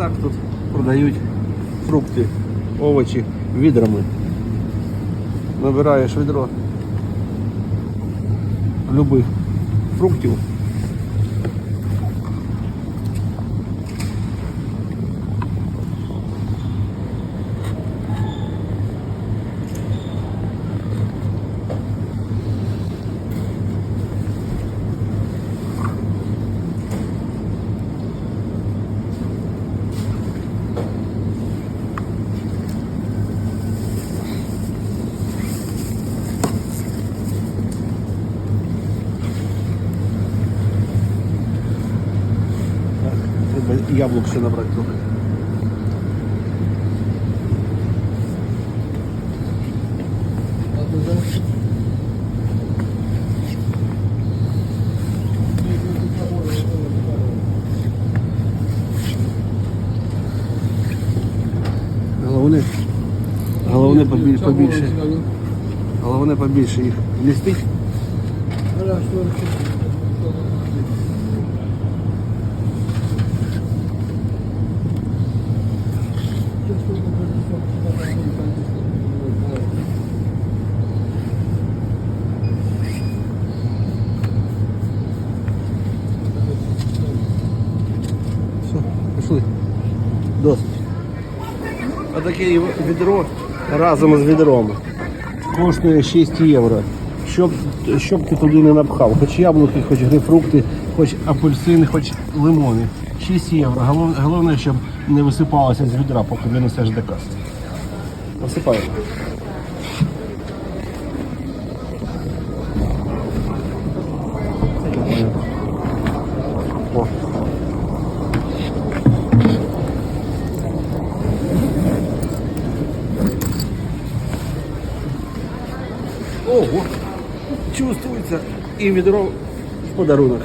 так тут продають фрукти, овочі відрами. Набираєш відро любих фруктів. Так, треба яблук ще набрати трохи. Головне, головне побіль- побільше. Головне побільше їх вмістить. Досить. Отаке відро разом з відром коштує 6 євро. Щоб, щоб ти туди не напхав, хоч яблуки, хоч грейпфрукти, хоч апельсини, хоч лимони. 6 євро. Голов- Головне, щоб не висипалося з відра, поки не несеш до каси. Висипаємо. Ого! Чувствується і відро в подарунок.